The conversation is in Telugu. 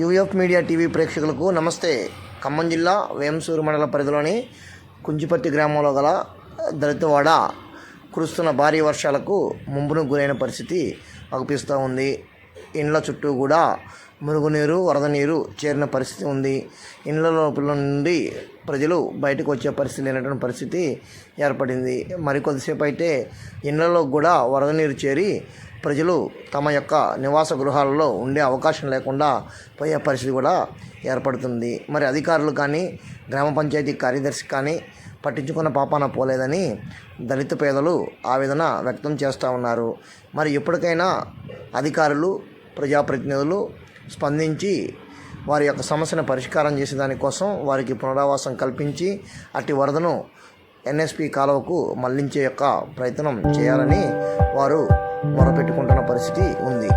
యూఎఫ్ మీడియా టీవీ ప్రేక్షకులకు నమస్తే. ఖమ్మం జిల్లా వేంసూరు మండల పరిధిలోని కుంచిపర్తి గ్రామంలో గల దళితవాడ కురుస్తున్న భారీ వర్షాలకు ముంపును గురైన పరిస్థితి అగుపిస్తూ ఉంది. ఇండ్ల చుట్టూ కూడా మురుగునీరు వరద నీరు చేరిన పరిస్థితి ఉంది. ఇండ్ల లోపల నుండి ప్రజలు బయటకు వచ్చే పరిస్థితి లేనటువంటి పరిస్థితి ఏర్పడింది. మరికొద్దిసేపు అయితే ఇండ్లలో కూడా వరద నీరు చేరి ప్రజలు తమ యొక్క నివాస గృహాలలో ఉండే అవకాశం లేకుండా పోయే పరిస్థితి కూడా ఏర్పడుతుంది. మరి అధికారులు కానీ గ్రామ పంచాయతీ కార్యదర్శి కానీ పట్టించుకున్న పాపాన పోలేదని దళిత పేదలు ఆవేదన వ్యక్తం చేస్తూ ఉన్నారు. మరి ఎప్పటికైనా అధికారులు ప్రజాప్రతినిధులు స్పందించి వారి యొక్క సమస్యను పరిష్కారం చేసే దానికోసం వారికి పునరావాసం కల్పించి అట్టి వరదను ఎన్ఎస్పి కాలువకు మళ్ళించే యొక్క ప్రయత్నం చేయాలని వారు మొరపెట్టుకుంటున్న పరిస్థితి ఉంది.